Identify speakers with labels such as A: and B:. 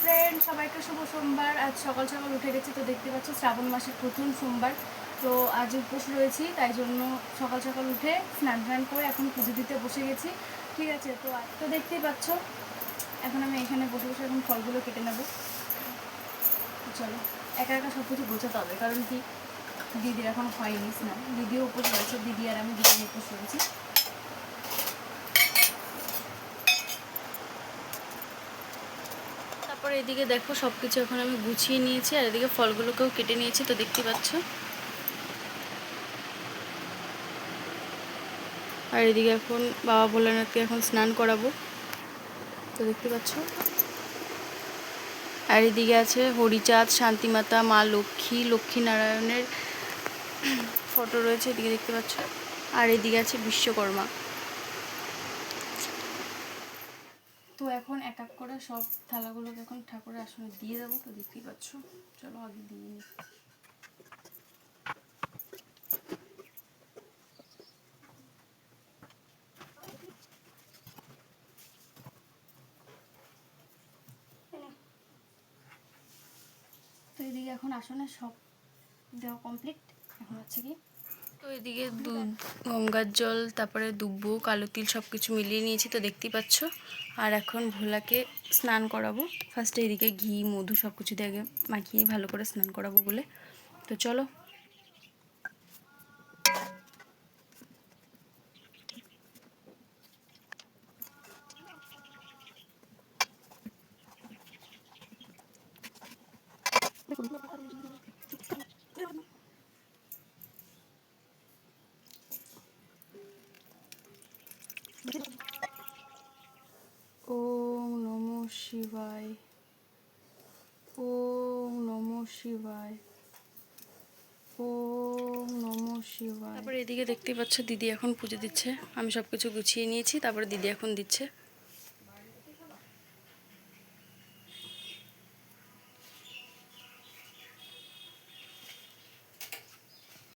A: Friend সবাইকে শুভ সোমবার। আজ সকাল সকাল উঠে গেছি, তো দেখতে পাচ্ছ শ্রাবণ মাসের প্রথম সোমবার। তো আজ উপোস রয়েছি, তাই জন্য সকাল সকাল উঠে স্নান টান করে এখন পুজো দিতে বসে গেছি। ঠিক আছে, তো তো দেখতেই পাচ্ছ, এখন আমি এখানে বসে বসে এখন ফলগুলো কেটে নেব। চলো, একা একা সব কিছু বোঝাতে হবে, কারণ কি? দিদির এখন হয়নি স্নান। দিদিও উপোস রয়েছে, দিদি আর আমি দিদি উপোস রয়েছি। তারপরে এদিকে দেখো সব কিছু এখন আমি গুছিয়ে নিয়েছি, আর এদিকে ফলগুলোকেও কেটে নিয়েছি, তো দেখতে পাচ্ছ। আর এদিকে এখন বাবা ভোলানাথকে এখন স্নান করাবো, তো দেখতে পাচ্ছ। আর এদিকে আছে হরিচাঁদ, শান্তিমাতা, মা লক্ষ্মী, লক্ষ্মীনারায়ণের ফটো রয়েছে, এদিকে দেখতে পাচ্ছ। আর এদিকে আছে বিশ্বকর্মা। তো এখন এক এক করে সব থালাগুলোকে এখন ঠাকুরের আসনে দিয়ে দেবো, তো দেখতেই পাচ্ছ। চলো আগে দিয়ে নিই তো এদিকে এখন আসনে সব দেওয়া কমপ্লিট এখন হচ্ছে কি? তো এদিকে দুধ গঙ্গার জল, তারপরে দুব্বো, কালো তিল সব কিছু মিলিয়ে নিয়েছি, তো দেখতেই পাচ্ছ। আর এখন ভোলাকে স্নান করাবো। ফার্স্টে এদিকে ঘি, মধু সব কিছু দিয়ে আগে মাখিয়ে ভালো করে স্নান করাবো বলে। তো চলো ওম নমঃ শিবায়। ওম নমঃ শিবায়। ওম নমঃ শিবায়। তারপরে এদিকে দেখতে পাচ্ছ দিদি এখন পুজো দিচ্ছে। আমি সব কিছু গুছিয়ে নিয়েছি, তারপরে দিদি এখন দিচ্ছে।